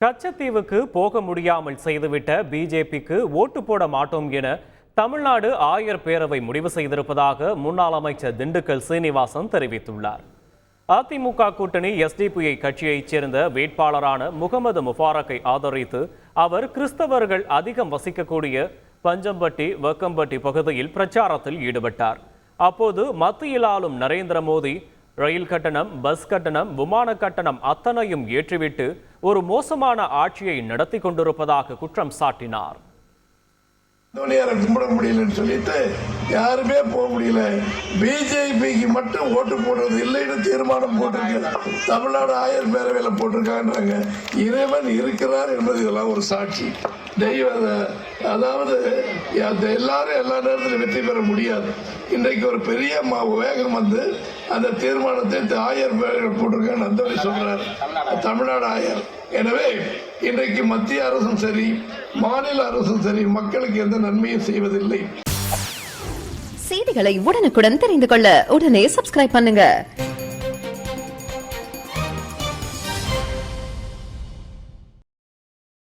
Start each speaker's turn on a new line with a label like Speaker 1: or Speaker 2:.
Speaker 1: கச்சத்தீவுக்கு போக முடியாமல் செய்துவிட்ட பிஜேபிக்கு ஓட்டு போட மாட்டோம் என தமிழ்நாடு ஆயர் பேரவை முடிவு செய்திருப்பதாக முன்னாள் அமைச்சர் திண்டுக்கல் சீனிவாசன் தெரிவித்துள்ளார். அதிமுக கூட்டணி எஸ்டிபிஐ கட்சியைச் சேர்ந்த வேட்பாளரான முகமது முபாரக்கை ஆதரித்து அவர் கிறிஸ்தவர்கள் அதிகம் வசிக்கக்கூடிய பஞ்சம்பட்டி வக்கம்பட்டி பகுதியில் பிரச்சாரத்தில் ஈடுபட்டார். அப்போது மத்தியில் ஆளும் நரேந்திர மோடி ரயில் கட்டணம் பஸ் கட்டணம் விமான கட்டணம் அத்தனையும் ஏற்றிவிட்டு ஒரு மோசமான ஆட்சியை நடத்தி கொண்டிருப்பதாக குற்றம் சாட்டினார்.
Speaker 2: தோனியாரை கும்பிட முடியலன்னு சொல்லிட்டு யாருமே போக முடியல. பிஜேபிக்கு மட்டும் ஓட்டு போடுறது இல்லைன்னு தீர்மானம் போட்டிருக்கு. தமிழ்நாடு ஆயர் பேரவையில் போட்டிருக்காங்கன்றாங்க. இறைவன் இருக்கிறார் என்பது இதெல்லாம் ஒரு சாட்சி. தெய்வ அதாவது அந்த எல்லாரும் எல்லா நேரத்திலும் வெற்றி பெற முடியாது. இன்றைக்கு ஒரு பெரிய வேகம் வந்து அந்த தீர்மானத்தை ஆயர் போட்டிருக்கேன் அந்த சொல்றார். தமிழ்நாடு ஆயர். எனவே இன்றைக்கு மத்திய அரசும் சரி மாநில அரசும் சரி மக்களுக்கு எந்த நன்மையும் செய்வதில்லை.
Speaker 3: செய்திகளை உடனுக்குடன் தெரிந்து கொள்ள உடனே சப்ஸ்கிரைப் பண்ணுங்க.